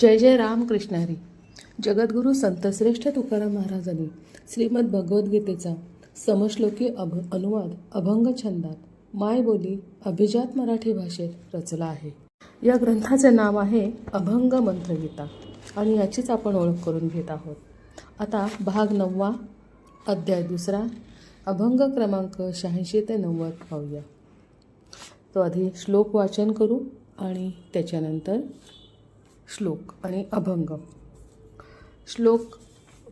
जय जय राम कृष्णारी जगद्गुरू संतश्रेष्ठ तुकाराम महाराजांनी श्रीमद भगवद्गीतेचा समश्लोकी अभ अनुवाद अभंग छंदात मायबोली अभिजात मराठी भाषेत रचला आहे. या ग्रंथाचे नाव आहे अभंग मंत्रगीता आणि याचीच आपण ओळख करून घेत आहोत. आता भाग नववा अध्याय दुसरा अभंग क्रमांक शहाऐंशी ते नव्वद पाहूया. तो आधी श्लोक वाचन करू आणि त्याच्यानंतर श्लोक आणि अभंग. श्लोक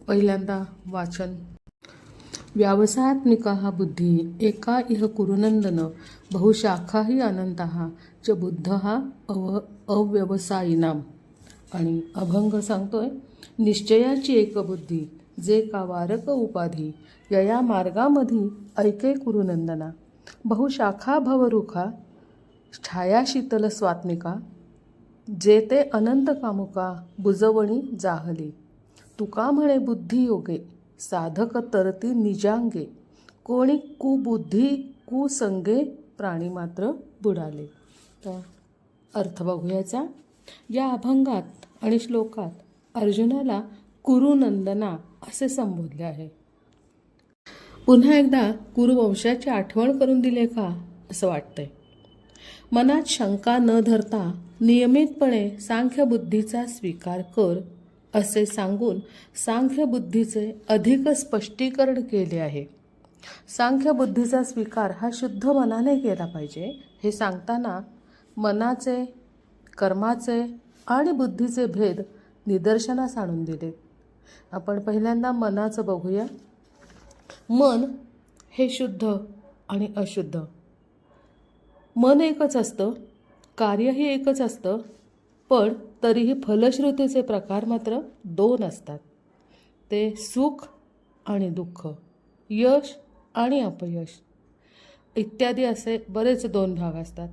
पहिल्यांदा वाचन. व्यावसायात्मिका हा बुद्धी एका इह कुरुनंदन बहुशाखा ही अनंत च बुद्ध हा अव अव्यवसायीनाम. आणि अभंग सांगतोय निश्चयाची एक बुद्धी जे का वारक उपाधी यया मार्गामधी ऐके कुरुनंदना. बहुशाखा भवरुखा छाया शीतल स्वात्मिका जेते अनंत कामुका बुजवणी जाहली. तुका म्हणे बुद्धी योगे साधक तरती निजांगे कोणी कुबुद्धी कुसंगे प्राणी मात्र बुडाले. तर अर्थ बघूयाचा. या अभंगात आणि श्लोकात अर्जुनाला कुरुनंदना असे संबोधले आहे. पुन्हा एकदा कुरुवंशाची आठवण करून दिले का? असं वाटतंय. मनात शंका न धरता नियमितपणे सांख्यबुद्धीचा स्वीकार कर असे सांगून सांख्यबुद्धीचे अधिक स्पष्टीकरण केले आहे. सांख्यबुद्धीचा स्वीकार हा शुद्ध मनाने केला पाहिजे हे सांगताना मनाचे कर्माचे आणि बुद्धीचे भेद निदर्शनास आणून दिले. आपण पहिल्यांदा मनाचं बघूया. मन हे शुद्ध आणि अशुद्ध. मन एकच असतं. कार्यही एकच असतं पण तरीही फलश्रुतीचे प्रकार मात्र दोन असतात. ते सुख आणि दुःख यश आणि अपयश. इत्यादी असे बरेच दोन भाग असतात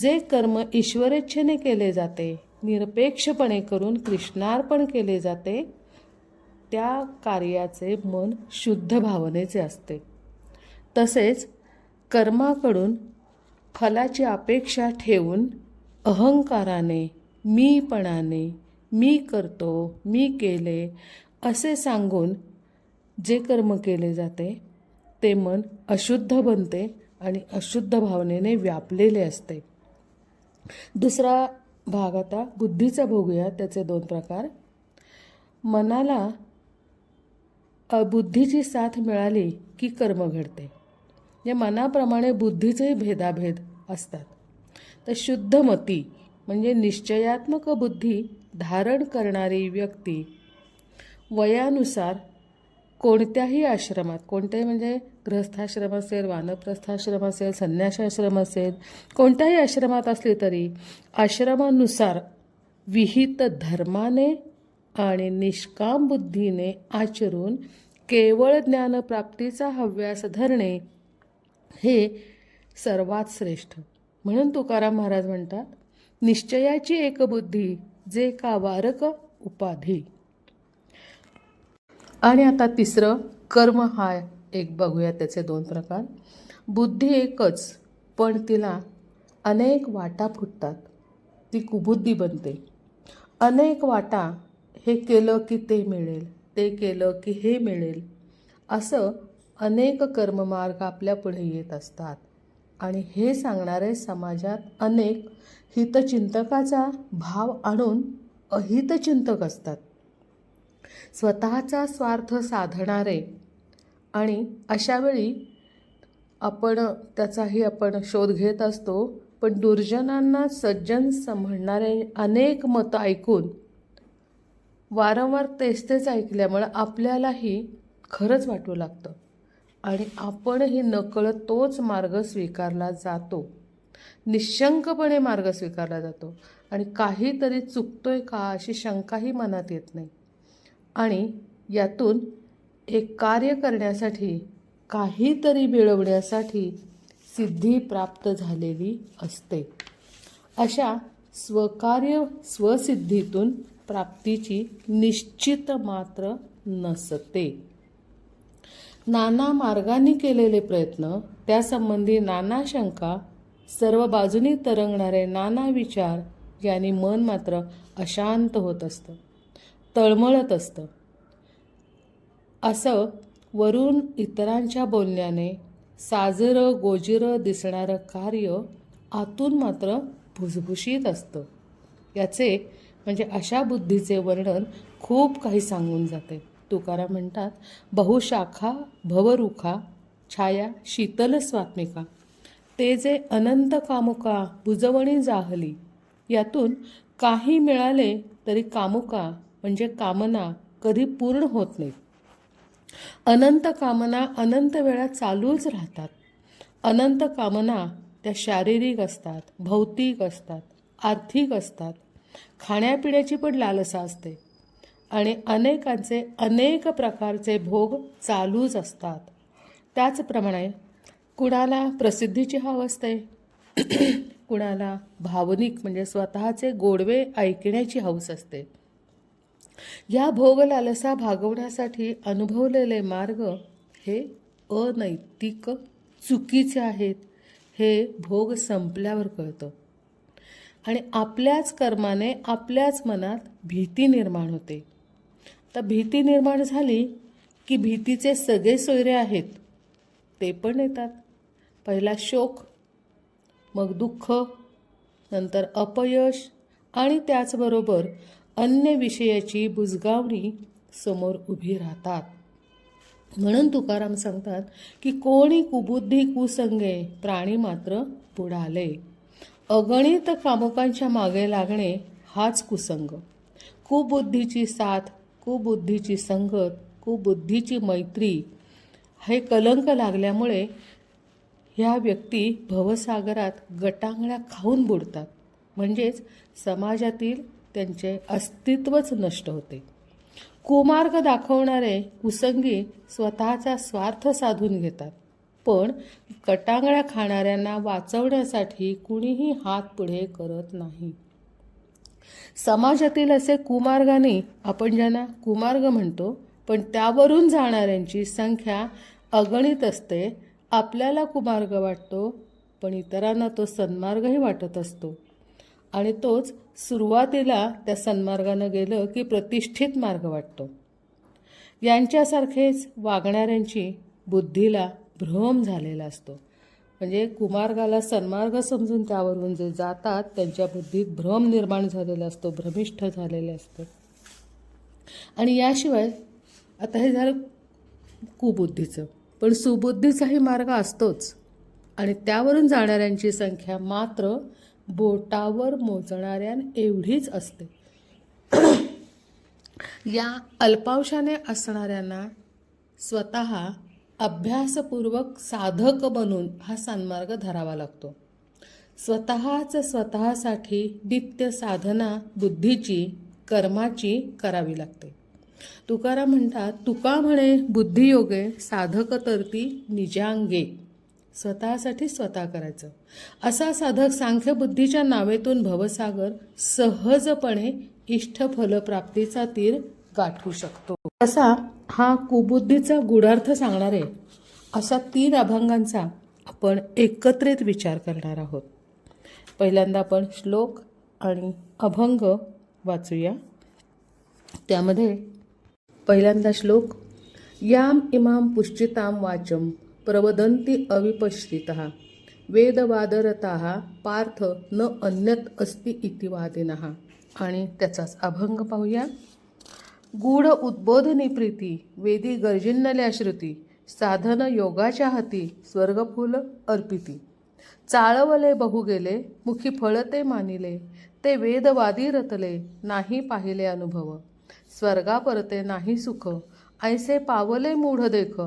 जे कर्म ईश्वरेच्छेने केले जाते निरपेक्षपणे करून कृष्णार्पण केले जाते त्या कार्याचे मन शुद्ध भावनेचे असते. तसेच कर्माकडून फलाची अपेक्षा ठेवून अहंकाराने मीपणाने मी करतो मी केले असे सांगून जे कर्म केले जाते ते मन अशुद्ध बनते आणि अशुद्ध भावनेने व्यापलेले असते. दुसरा भाग आता बुद्धीचा बघूया त्याचे दोन प्रकार. मनाला बुद्धीची साथ मिळाली की कर्म घडते. या मनाप्रमाणे बुद्धीचेही भेदाभेद असतात. तर शुद्ध मती म्हणजे निश्चयात्मक बुद्धी धारण करणारी व्यक्ती. वयानुसार कोणत्याही आश्रमात कोणत्याही म्हणजे ग्रस्थाश्रम असेल वानप्रस्थाश्रम असेल संन्यासाश्रम असेल कोणत्याही आश्रमात असली तरी आश्रमानुसार विहित धर्माने आणि निष्काम बुद्धीने आचरून केवळ ज्ञानप्राप्तीचा हव्यास धरणे हे सर्वात श्रेष्ठ. म्हणून तुकाराम महाराज म्हणतात निश्चयाची एक बुद्धी जे का वारक उपाधी. आणि आता तिसरं कर्म हा एक बघूया त्याचे दोन प्रकार. बुद्धी एकच पण तिला अनेक वाटा फुटतात. ती कुबुद्धी बनते. अनेक वाटा हे केलं की ते मिळेल ते केलं की हे मिळेल असं अनेक कर्ममार्ग आपल्यापुढे येत असतात. आणि हे सांगणारे समाजात अनेक हितचिंतकाचा भाव आणून अहितचिंतक असतात. स्वतःचा स्वार्थ साधणारे आणि अशावेळी आपण त्याचाही आपण शोध घेत असतो पण दुर्जनांना सज्जन समजणारे अनेक मतं ऐकून वारंवार तेच तेच ऐकल्यामुळं आपल्यालाही खरंच वाटू लागतं. आणि आपणही नकळत तोच मार्ग स्वीकारला जातो. निशंकपणे मार्ग स्वीकारला जातो. आणि काहीतरी चुकतोय का अशी शंकाही मनात येत नाही. आणि यातून एक कार्य करण्यासाठी काहीतरी मिळवण्यासाठी सिद्धी प्राप्त झालेली असते. अशा स्वकार्य स्वसिद्धीतून प्राप्तीची निश्चित मात्र नसते. नाना मार्गाने केलेले प्रयत्न त्यासंबंधी नाना शंका सर्व बाजूनी तरंगणारे नाना विचार याने मन मात्र अशांत होत असतं तळमळत असतं. असं वरून इतरांच्या बोलण्याने साजरं गोजिरं दिसणारं कार्य आतून मात्र भुसभुशीत असतं. याचे म्हणजे अशा बुद्धीचे वर्णन खूप काही सांगून जाते. तुकाराम म्हणतात बहुशाखा भवरुखा छाया शीतल स्वात्मिका. ते जे अनंत कामुका बुजवणी जाहली यातून काही मिळाले तरी कामुका म्हणजे कामना कधी पूर्ण होत नाही अनंत कामना अनंत वेळा चालूच राहतात. अनंत कामना त्या शारीरिक असतात भौतिक असतात आर्थिक असतात. खाण्यापिण्याची पण लालसा असते. आणि अनेकांचे अनेक प्रकारचे भोग चालूच असतात. त्याचप्रमाणे कुणाला प्रसिद्धीची हाव असते? कुणाला भावनिक म्हणजे स्वतःचे गोडवे ऐकण्याची हौस असते. या भोग लालसा भागवण्यासाठी अनुभवलेले मार्ग हे अनैतिक चुकीचे आहेत हे भोग संपल्यावर कळतं. आणि आपल्याच कर्माने आपल्याच मनात भीती निर्माण होते. तर भीती निर्माण झाली की भीतीचे सगळे सोयरे आहेत. ते पण येतात. पहिला शोक मग दुःख नंतर अपयश आणि त्याचबरोबर अन्य विषयाची बुजगावणी समोर उभी राहतात. म्हणून तुकाराम सांगतात की कोणी कुबुद्धी कुसंगे प्राणी मात्र बुडाले. अगणित कामुकांच्या मागे लागणे हाच कुसंग. कुबुद्धीची साथ कुबुद्धीची संगत कुबुद्धीची मैत्री हे कलंक लागल्यामुळे ह्या व्यक्ती भवसागरात गटांगळ्या खाऊन बुडतात. म्हणजेच समाजातील त्यांचे अस्तित्वच नष्ट होते. कुमार्ग दाखवणारे कुसंगी स्वतःचा स्वार्थ साधून घेतात. पण कटांगळ्या खाणाऱ्यांना वाचवण्यासाठी कुणीही हात पुढे करत नाही. समाजातील असे कुमार्गाने आपण ज्यांना कुमार्ग म्हणतो पण त्यावरून जाणाऱ्यांची संख्या अगणित असते आपल्याला कुमार्ग वाटतो पण इतरांना तो सन्मार्गही वाटत असतो. आणि तोच सुरुवातीला त्या सन्मार्गानं गेलं की प्रतिष्ठित मार्ग वाटतो. यांच्यासारखेच वागणाऱ्यांची बुद्धीला भ्रम झालेला असतो. म्हणजे कुमार्गाला सन्मार्ग समजून त्यावरून जे जातात त्यांच्या बुद्धीत भ्रम निर्माण झालेला असतो भ्रमिष्ठ झालेले असतं. आणि याशिवाय आता हे झालं कुबुद्धीचं. पण सुबुद्धीचाही मार्ग असतोच. आणि त्यावरून जाणाऱ्यांची संख्या मात्र बोटावर मोजणाऱ्यां एवढीच असते. या अल्पावशाने असणाऱ्यांना स्वतः अभ्यासपूर्वक साधक बनून हा सन्मार्ग धरावा लागतो. स्वतःच स्वतःसाठी नित्य साधना बुद्धीची कर्माची करावी लागते. तुकाराम म्हणतात तुका म्हणे बुद्धियोगे साधक तरती निजांगे. स्वतःसाठी स्वतः करायचं. असा साधक सांख्य बुद्धीच्या नावेतून भवसागर सहजपणे इष्टफलप्राप्तीचा तीर गाठू शकतो. असा हा कुबुद्धीचा गुढार्थ सांगणारे अशा तीन अभंगांचा आपण एकत्रित विचार करणार आहोत. पहिल्यांदा आपण श्लोक आणि अभंग वाचूया. त्यामध्ये पहिल्यांदा श्लोक याम इमाम पुष्टिताम वाचम प्रवदंती अविपश्रितः वेदवादरता पार्थ न अन्यत अस्ति इति वादिनः. आणि त्याचाच अभंग पाहूया. गूढ उद्बोधनी प्रीती वेदी गर्जिन्नल्या श्रुती साधन योगाच्या हाती स्वर्गफूल अर्पिती. चाळवले बहु गेले मुखी फळते मानिले ते वेदवादी रतले नाही पाहिले अनुभव. स्वर्गा परते नाही सुख ऐसे पावले मूढ देख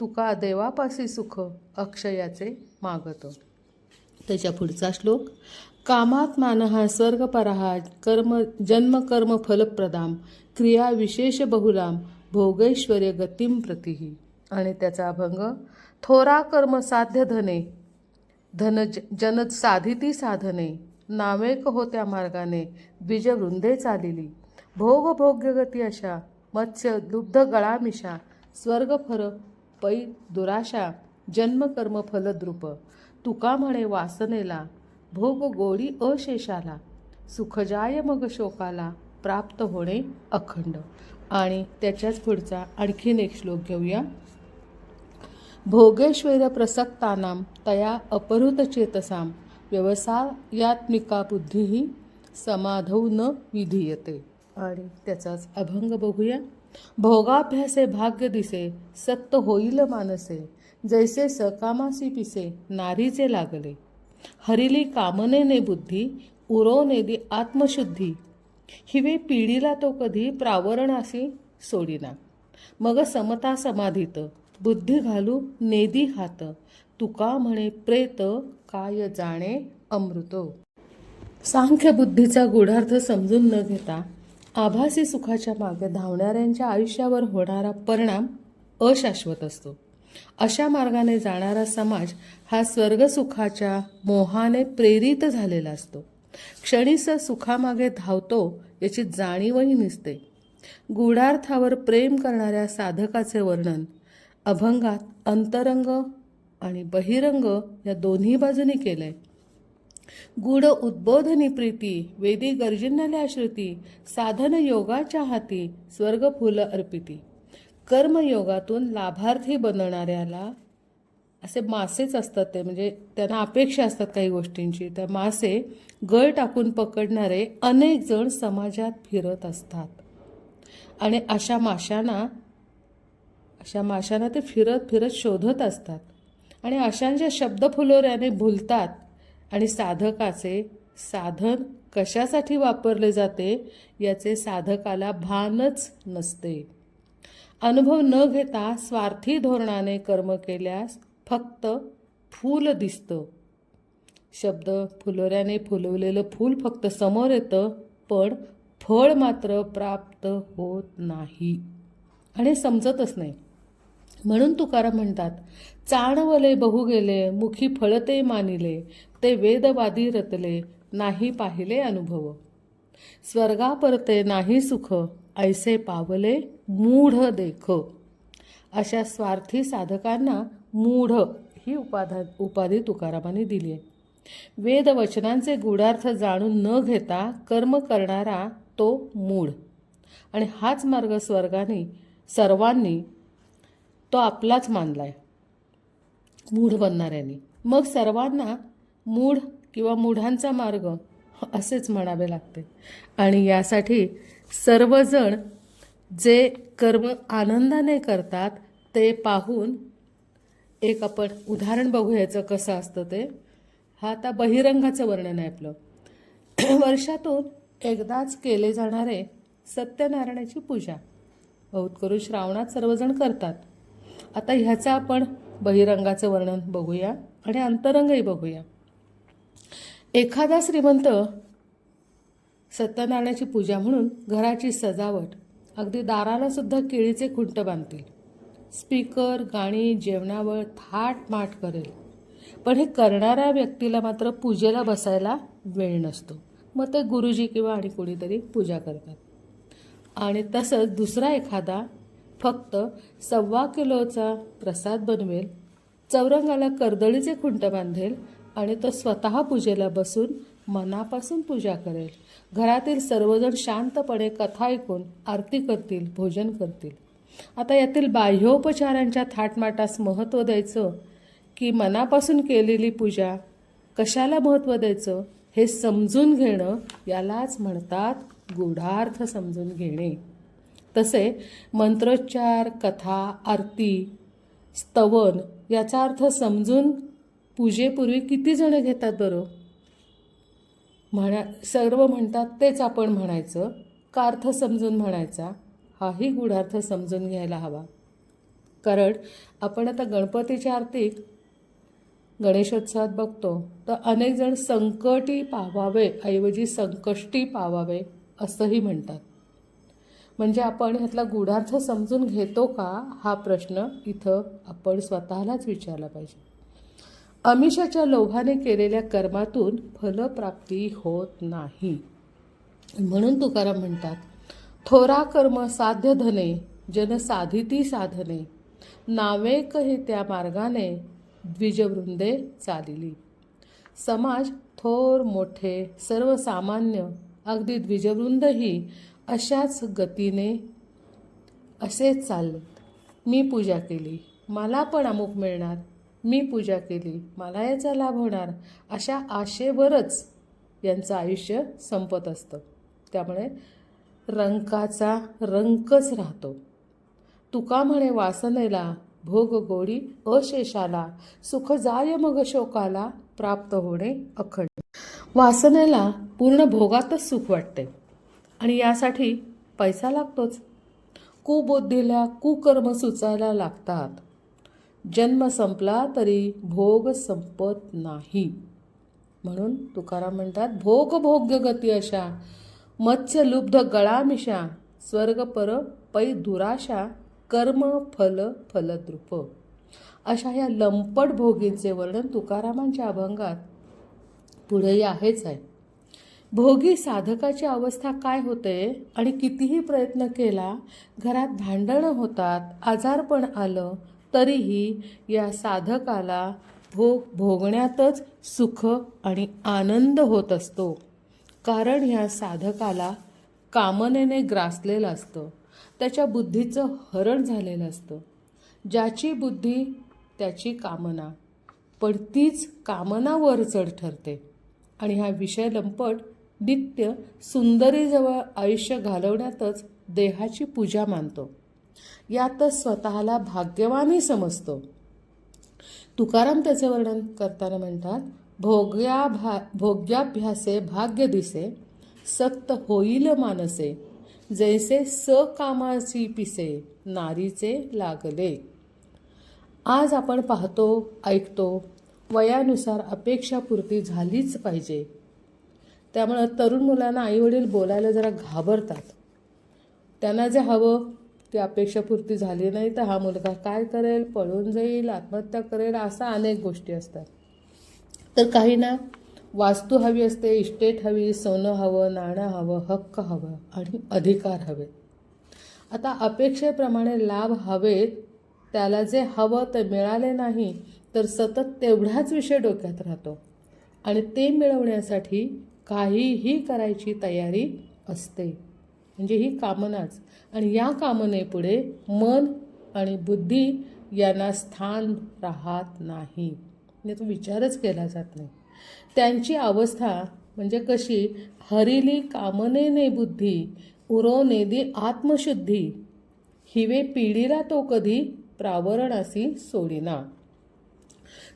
तुका देवापासी सुख अक्षयाचे मागत. त्याच्या पुढचा श्लोक कामात मानहा स्वर्गपरहा कर्म जन्म कर्म फलप्रदाम क्रिया विशेष बहुलाम भोगैश्वर्य गतिम प्रतिही. आणि त्याचा अभंग थोरा कर्म साध्य धने धन जन साधिती साधने नावेक होत्या मार्गाने द्विजवृंदे चालिली. भोग भोग्य गती अशा मत्स्य लुब्ध गळामिशा स्वर्ग फर पै दुराशा जन्म कर्म फलद्रुप तुका म्हणे वासनेला भोग गोडी अशेषाला सुखजाय मग शोकाला प्राप्त होणे अखंड. आणि त्याच्याच पुढचा आणखीन एक श्लोक घेऊया. भोगेश्वर प्रसक्तानां तया अपहृत चेतसाम व्यवसायात्मिका बुद्धी समाधौ न विधीयते. आणि त्याचाच अभंग बघूया. भोगाभ्यासे भाग्य दिसे सक्त होईल मानसे जैसे सकामासी पिसे नारीचे लागले. हरिली कामनेने बुद्धी उरवनेदी आत्मशुद्धी. हिवे पिढीला तो कधी प्रावरणाशी सोडिना. मग समता समाधीत बुद्धी घालू नेदी हात. तुका म्हणे प्रेत काय जाणे अमृतो. सांख्य बुद्धीचा गूढार्थ समजून न घेता आभासी सुखाच्या मागे धावणाऱ्यांच्या आयुष्यावर होणारा परिणाम अशाश्वत असतो. अशा मार्गाने जाणारा समाज हा स्वर्गसुखाच्या मोहाने प्रेरित झालेला असतो. क्षणीस सुखामागे धावतो याची जाणीवही नसते. गूढार्थावर प्रेम करणाऱ्या साधकाचे वर्णन अभंगात अंतरंग आणि बहिरंग या दोन्ही बाजूनी केलंय. गूढ उद्बोधनी प्रीती वेदी गर्जिन्नल्या श्रुती साधन योगाच्या हाती स्वर्ग फुल अर्पिती. कर्मयोगातून लाभार्थी बनणाऱ्याला असे मासेच असतात ते म्हणजे त्यांना अपेक्षा असतात काही गोष्टींची. तर मासे गळ टाकून पकडणारे अनेक जण समाजात फिरत असतात. आणि अशा माशांना अशा माशांना ते फिरत फिरत शोधत असतात. आणि अशांच्या शब्दफुलोऱ्याने भुलतात. आणि साधकाचे साधन कशासाठी वापरले जाते याचे साधकाला भानच नसते. अनुभव न घेता स्वार्थी धोरणाने कर्म केल्यास फक्त फूल दिसतं. शब्द फुलोऱ्याने फुलवलेलं फूल फक्त समोर येतं पण फळ मात्र प्राप्त होत नाही. आणि समजतच नाही. म्हणून तुकाराम म्हणतात चाणवले बहु गेले मुखी फळते मानिले ते वेदवादी रतले नाही पाहिले अनुभव. स्वर्गा परते नाही सुख ऐसे पावले मूढ देख. अशा स्वार्थी साधकांना मूढ ही उपाधा उपाधी तुकारामाने दिली आहे. वेदवचनांचे गूढार्थ जाणून न घेता कर्म करणारा तो मूढ. आणि हाच मार्ग स्वर्गाने सर्वांनी तो आपलाच मानलाय. मूढ बनणाऱ्यांनी. मग सर्वांना मूढ किंवा मूढांचा मार्ग असेच म्हणावे लागते. आणि यासाठी सर्वजण जे कर्म आनंदाने करतात ते पाहून एक आपण उदाहरण बघू याचं कसं असतं ते. हा आता बहिरंगाचं वर्णन आहे आपलं. वर्षातून एकदाच केले जाणारे सत्यनारायणाची पूजा. बहुत करून श्रावणात सर्वजण करतात. आता ह्याचं आपण बहिरंगाचं वर्णन बघूया आणि अंतरंगही बघूया. एखादा श्रीमंत सत्यनारायणाची पूजा म्हणून घराची सजावट अगदी दारालासुद्धा केळीचे खुंट बांधतील. स्पीकर गाणी जेवणावळ थाट माट करेल. पण हे करणाऱ्या व्यक्तीला मात्र पूजेला बसायला वेळ नसतो. मग ते गुरुजी किंवा आणि कोणीतरी पूजा करतात. आणि तसंच दुसरा एखादा फक्त सव्वा किलोचा प्रसाद बनवेल चौरंगाला कर्दळीचे खुंट बांधेल आणि तो स्वतः पूजेला बसून मनापासून पूजा करेल. घरातील सर्वजण शांतपणे कथा ऐकून आरती करतील भोजन करतील. आता यातील बाह्योपचारांच्या थाटमाटास महत्त्व द्यायचं की मनापासून केलेली पूजा कशाला महत्त्व द्यायचं हे समजून घेणं यालाच म्हणतात गूढार्थ समजून घेणे. तसे मंत्रोच्चार कथा आरती स्तवन याचा अर्थ समजून पूजेपूर्वी किती जण घेतात बरं? म्हणा सर्व म्हणतात तेच आपण म्हणायचं. का अर्थ समजून म्हणायचा. हाही गूढार्थ समजून घ्यायला हवा. कारण आपण आता गणपतीच्या आरतीत गणेशोत्सवात बघतो तर अनेक जण संकटी पावावे ऐवजी संकष्टी पावावे असंही म्हणतात. म्हणजे आपण ह्यातला गूढार्थ समजून घेतो का? हा प्रश्न इथं आपण स्वतःलाच विचारला पाहिजे. अमिषाच्या लोभाने केलेल्या कर्मातून फलप्राप्ती होत नाही. म्हणून तुकाराम म्हणतात थोरा कर्म साध्य धने जनसाधिती साधने नावेक हे त्या मार्गाने द्विजवृंदे चालिली. समाज थोर मोठे सर्वसामान्य अगदी द्विजवृंदही अशाच गतीने असेच चालले मी पूजा केली मला पण अमुक मिळणार मी पूजा केली मला याचा लाभ होणार अशा आशेवरच यांचं आयुष्य संपत असतं. त्यामुळे रंकाचा रंकच राहतो. तुका म्हणे वासनेला भोग गोडी अशेषाला सुख जाय मग शोकाला प्राप्त होणे अखंड. वासनेला पूर्ण भोगातच सुख वाटते. आणि यासाठी पैसा लागतोच. कुबुद्धीला कुकर्म सुचायला लागतात. जन्म संपला तरी भोग संपत नाही. म्हणून तुकाराम म्हणतात भोग भोग्य गती अशा मत्स्य लुब्ध गळामिशा स्वर्ग पर पै दुराशा कर्म फल फलद्रुप अशा या लंपट भोगींचे वर्णन तुकारामांच्या अभंगात पुढेही आहेच आहे. भोगी साधकाची अवस्था काय होते आणि कितीही प्रयत्न केला घरात भांडणं होतात आजारपण आलं तरीही या साधकाला भोग भोगण्यातच सुख आणि आनंद होत असतो. कारण ह्या साधकाला कामनेने ग्रासलेलं असतं. त्याच्या बुद्धीचं हरण झालेलं असतं. ज्याची बुद्धी त्याची कामना. पण तीच कामना वर चढ ठरते. आणि हा विषय लंपट नित्य सुंदरीजवळ आयुष्य घालवण्यातच देहाची पूजा मानतो. यातच स्वतःला भाग्यवानही समजतो. तुकाराम त्याचे वर्णन करताना म्हणतात भोग्या भा भोग्याभ्यासे भाग्य दिसे सक्त होईल मानसे जैसे सकामाची पिसे नारीचे लागले. आज आपण पाहतो ऐकतो वयानुसार अपेक्षापूर्ती झालीच पाहिजे. त्यामुळं तरुण मुलांना आईवडील बोलायला जरा घाबरतात. त्यांना जे हवं ती अपेक्षापूर्ती झाली नाही तर हा मुलगा काय करेल पळून जाईल आत्महत्या करेल असा अनेक गोष्टी असतात. तर काही ना वास्तू हवी असते इस्टेट हवी सोनं हवं नाणं हवं हक्क हवं आणि अधिकार हवे आता अपेक्षेप्रमाणे लाभ हवेत त्याला जे हवं ते मिळाले नाही तर सतत तेवढाच विषय डोक्यात राहतो. आणि ते मिळवण्यासाठी काहीही करायची तयारी असते. म्हणजे ही कामनाच. आणि या कामनेपुढे मन आणि बुद्धी यांना स्थान राहत नाही. म्हणजे तो विचारच केला जात नाही. त्यांची अवस्था म्हणजे कशी? हरिली कामनेने बुद्धी उरोनेदी आत्मशुद्धी हिवे पिढीला तो कधी प्रावरणासी सोडिना.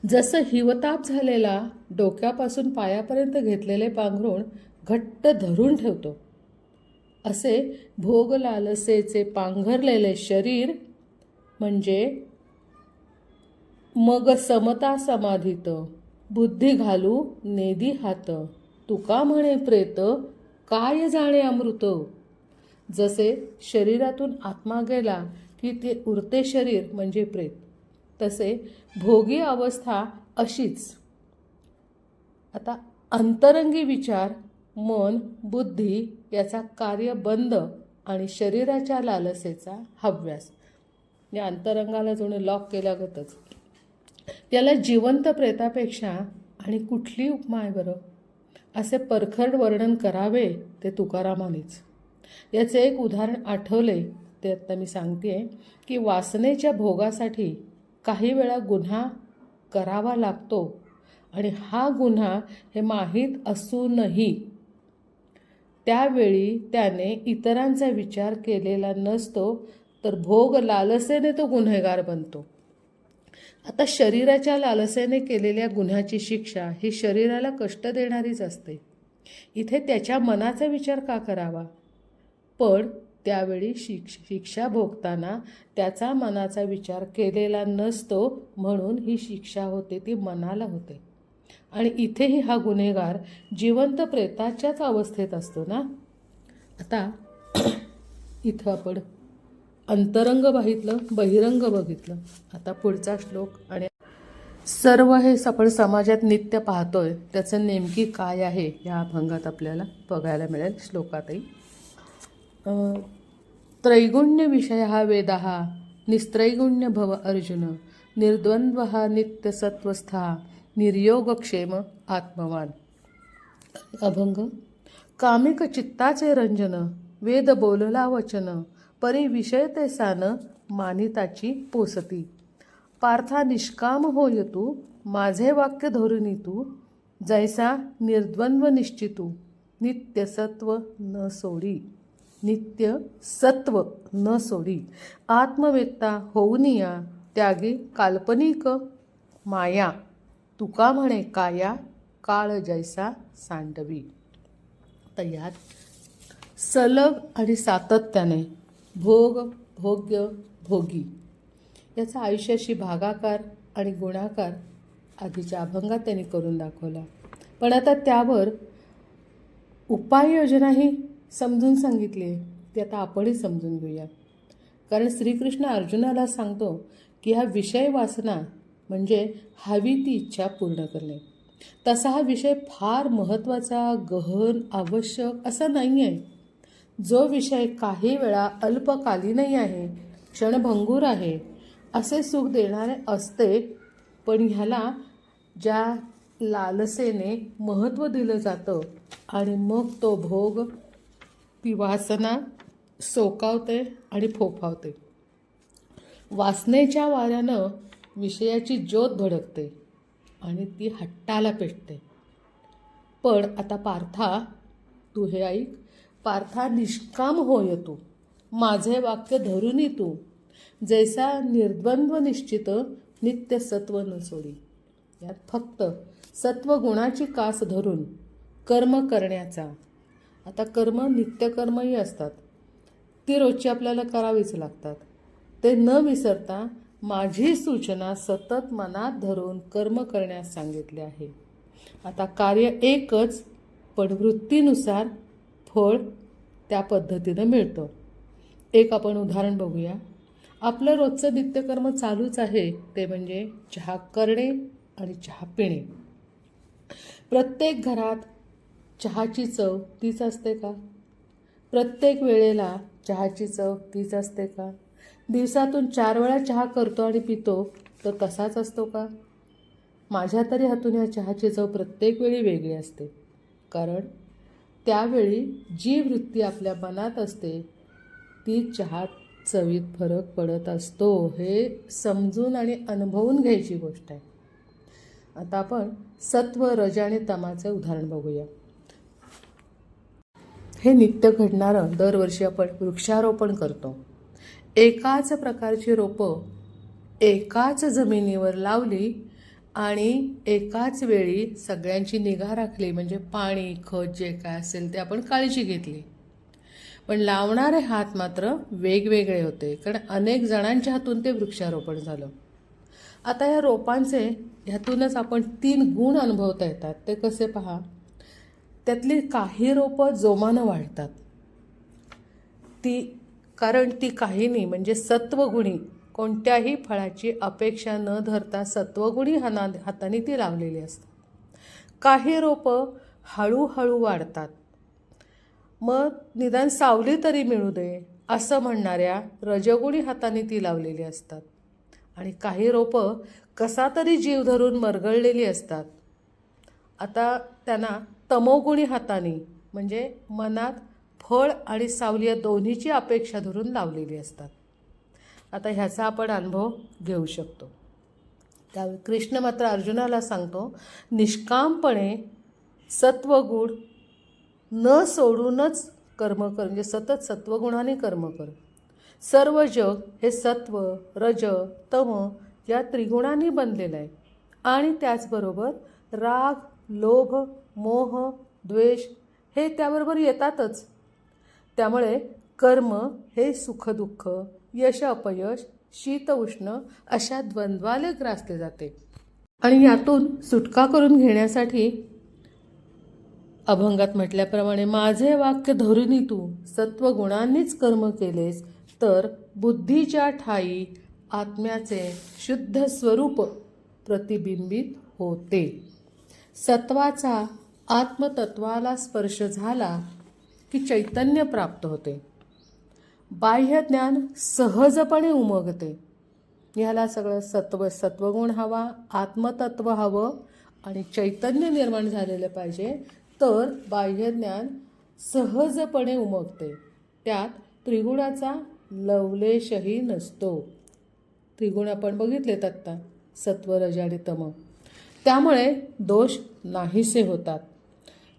जसं हिवताप झालेला डोक्यापासून पायापर्यंत घेतलेले पांघरुण घट्ट धरून ठेवतो. असे भोग लालसेचे पांघरलेले शरीर म्हणजे मग समता समाधीत बुद्धी घालू नेदी हात. तुका म्हणे प्रेत काय जाणे अमृत? जसे शरीरातून आत्मा गेला की ते उरते शरीर म्हणजे प्रेत तसे भोगी अवस्था अशीच. आता अंतरंगी विचार मन बुद्धी याचा कार्य बंद आणि शरीराच्या लालसेचा हव्यास. या अंतरंगाला जोने लॉक केल्यागतच. याला जिवंत प्रेतापेक्षा आणि कुठली उपमा आहे बरं? असे परखड वर्णन करावे ते तुकारामानेच. याचे एक उदाहरण आठवले ते आत्ता मी सांगते की वासनेच्या भोगासाठी काही वेळा गुन्हा करावा लागतो आणि हा गुन्हा हे माहीत असूनही त्यावेळी त्याने इतरांचा विचार केलेला नसतो तर भोग लालसेने तो गुन्हेगार बनतो. आता शरीराच्या लालसेने केलेल्या गुन्ह्याची शिक्षा ही शरीराला कष्ट देणारीच असते. इथे त्याच्या मनाचा विचार का करावा? पण त्यावेळी शिक्ष शिक्षा भोगताना त्याचा मनाचा विचार केलेला नसतो म्हणून ही शिक्षा होते ती मनाला होते. आणि इथेही हा गुन्हेगार जिवंत प्रेताच्याच अवस्थेत असतो ना? आता इथं आपण अंतरंग बघितलं बहिरंग बघितलं. आता पुढचा श्लोक आणि सर्व हे आपण समाजात नित्य पाहतोय. त्याचं नेमकी काय आहे या अभंगात आपल्याला बघायला मिळेल श्लोकातही. त्रैगुण्य विषय हा वेद हा निस्त्रैगुण्य भव अर्जुन निर्द्वंद्व हा नित्य सत्वस्था निर्योगक्षेम आत्मवान. अभंग. कामिक चित्ताचे रंजन वेद बोलला वचन परी विषय ते सान मानिताची पोसती. पार्था निष्काम होय तू माझे वाक्य धोरणी तू जैसा निर्द्वंद्व निश्चितू नित्य सत्व न सोडी. नित्य सत्व न सोडी. आत्मवेत्ता होऊनिया त्यागी काल्पनिक माया. तुका म्हणे काया काळ जैसा सांडवी. तर यात सलग आणि सातत्याने भोग भोग्य भोगी. याचा आयुष्याशी भागाकार आणि गुणाकार आधीच्या अभंगात त्यांनी करून दाखवला. पण आता त्यावर उपाययोजनाही समजून सांगितली आहे. ती आता आपणही समजून घेऊया. कारण श्रीकृष्ण अर्जुनाला सांगतो की ह्या विषय वासना म्हणजे हवी ती इच्छा पूर्ण करणे. तसा हा विषय फार महत्त्वाचा गहन आवश्यक असा नाही आहे जो विषय काही वेळा अल्पकालीनही आहे क्षणभंगूर आहे असे सुख देणारे असते पण ह्याला ज्या लालसेने महत्त्व दिलं जातं आणि मग तो भोग ती वासना सोकावते आणि फोफावते. वासनेच्या वाऱ्यानं विषयाची ज्योत भडकते आणि ती हट्टाला पेटते. पण आता पार्था तू हे ऐक. पार्था निष्काम होय तू. माझे वाक्य धरूनही तू. जैसा निर्द्वंद्व निश्चित नित्य सत्व न सोडी. यात फक्त सत्वगुणाची कास धरून कर्म करण्याचा. आता कर्म नित्यकर्मही असतात. ती रोजची आपल्याला करावीच लागतात. ते न विसरता माझी सूचना सतत मनात धरून कर्म करण्यास सांगितले आहे. आता कार्य एकच पण वृत्तीनुसार फळ त्या पद्धतीनं मिळतं. एक आपण उदाहरण बघूया. आपलं रोजचं नित्यकर्म चालूच आहे ते म्हणजे चहा करणे आणि चहा पिणे. प्रत्येक घरात चहाची चव तीच असते का? प्रत्येक वेळेला चहाची चव तीच असते का? दिवसातून चार वेळा चहा करतो आणि पितो तर तसाच असतो का? माझ्या तरी हातून ह्या चहाची चव प्रत्येक वेळी वेगळी असते. कारण त्यावेळी जी वृत्ती आपल्या मनात असते ती चहा चवीत फरक पडत असतो हे समजून आणि अनुभवून घ्यायची गोष्ट आहे. आता आपण सत्व रज आणि तमाचे उदाहरण बघूया. हे नित्य घडणारं दरवर्षी आपण वृक्षारोपण करतो. एकाच प्रकारची रोपं एकाच जमिनीवर लावली आणि एकाच वेळी सगळ्यांची निगा राखली म्हणजे पाणी खत जे काय असेल ते आपण काळजी घेतली. पण लावणारे हात मात्र वेगवेगळे होते कारण अनेक जणांच्या हातून ते वृक्षारोपण झालं. आता या रोपांचे ह्यातूनच आपण तीन गुण अनुभवता येतात. ते कसे पहा? त्यातली काही रोपं जोमानं वाढतात. ती कारण ती काहीनी म्हणजे सत्वगुणी. कोणत्याही फळाची अपेक्षा न धरता सत्वगुणी हाना हाताने ती लावलेली असतात. काही रोपं हळूहळू वाढतात. मग निदान सावली तरी मिळू दे असं म्हणणाऱ्या रजगुणी हाताने ती लावलेली असतात. आणि काही रोपं कसा तरी जीव धरून मरगळलेली असतात. आता त्यांना तमोगुणी हाताने म्हणजे मनात फळ आणि सावली या दोन्हीची अपेक्षा धरून लावलेली असतात. आता ह्याचा आपण अनुभव घेऊ शकतो. त्यावेळी कृष्ण मात्र अर्जुनाला सांगतो निष्कामपणे सत्वगुण न सोडूनच कर्म कर म्हणजे सतत सत्वगुणाने कर्म कर. सर्व जग हे सत्व रज तम या त्रिगुणांनी बनलेलं आहे. आणि त्याचबरोबर राग लोभ मोह द्वेष हे त्याबरोबर येतातच. त्यामुळे कर्म हे सुखदुःख यश अपयश शीत उष्ण अशा द्वंद्वाले ग्रासले जाते. आणि यातून सुटका करून घेण्यासाठी अभंगात म्हटल्याप्रमाणे माझे वाक्य धरुनी तू सत्वगुणांनीच कर्म केलेस तर बुद्धीच्या ठाई आत्म्याचे शुद्ध स्वरूप प्रतिबिंबित होते. सत्वाचा आत्मतत्वाला स्पर्श झाला की चैतन्य प्राप्त होते. बाह्य ज्ञान सहजपणे उमगते. ह्याला सगळं सत्व सत्वगुण हवा आत्मतत्व हवं आणि चैतन्य निर्माण झालेलं पाहिजे. तर बाह्यज्ञान सहजपणे उमगते. त्यात त्रिगुणाचा लवलेशही नसतो. त्रिगुण आपण बघितलेत आत्ता सत्व रज तम. त्यामुळे दोष नाहीसे होतात.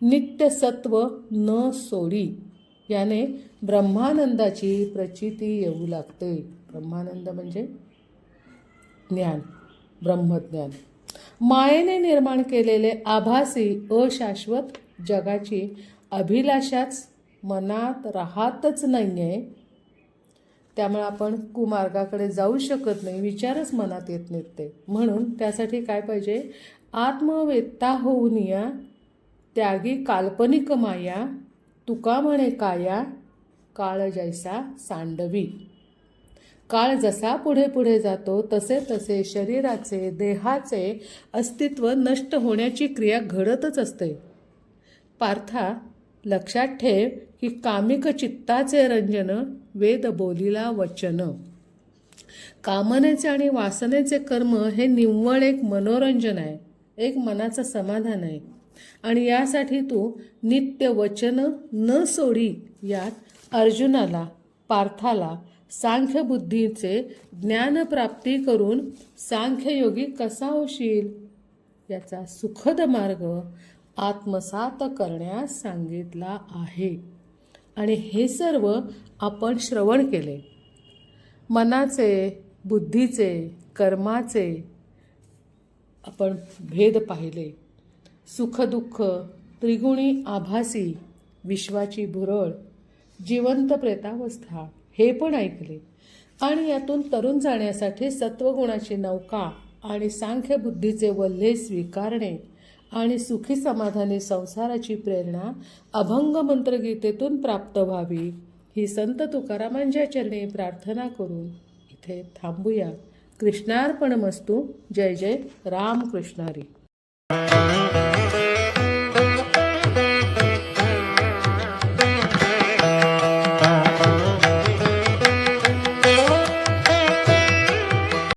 नित्यसत्व न सोडी. याने ब्रह्मानंदाची प्रचिती येऊ लागते. ब्रह्मानंद म्हणजे ज्ञान ब्रह्मज्ञान. मायेने निर्माण केलेले आभासी अशाश्वत जगाची अभिलाषाच मनात राहतच नाही आहे त्यामुळे आपण कुमार्गाकडे जाऊ शकत नाही विचारच मनात येत नाहीत ते. म्हणून त्यासाठी काय पाहिजे? आत्मवेत्ता होऊन या त्यागी काल्पनिक माया तुका म्हणे काया काळ जैसा सांडवी. काळ जसा पुढे पुढे जातो तसे तसे शरीराचे देहाचे अस्तित्व नष्ट होण्याची क्रिया घडतच असते. पार्था लक्षात ठेव की कामिक चित्ताचे रंजन वेद बोलीला वचन. कामनेचे आणि वासनेचे कर्म हे निव्वळ एक मनोरंजन आहे एक मनाचं समाधान आहे. आणि यासाठी तू नित्य वचन न सोडी यात अर्जुनाला पार्थाला सांख्यबुद्धीचे ज्ञानप्राप्ती करून सांख्ययोगी कसा होशील? याचा सुखद मार्ग आत्मसात करण्यास सांगितला आहे. आणि हे सर्व आपण श्रवण केले. मनाचे बुद्धीचे कर्माचे आपण भेद पाहिले. सुखदुःख त्रिगुणी आभासी विश्वाची भुरळ जिवंत प्रेतावस्था हे पण ऐकले. आणि यातून तरुण जाण्यासाठी सत्वगुणाची नौका आणि सांख्यबुद्धीचे वल्हे स्वीकारणे आणि सुखी समाधानी संसाराची प्रेरणा अभंग मंत्रगीतेतून प्राप्त व्हावी ही संत तुकारामांच्या चरणी प्रार्थना करून इथे थांबूया. कृष्णार्पण मस्तू जय जय रामकृष्णारी.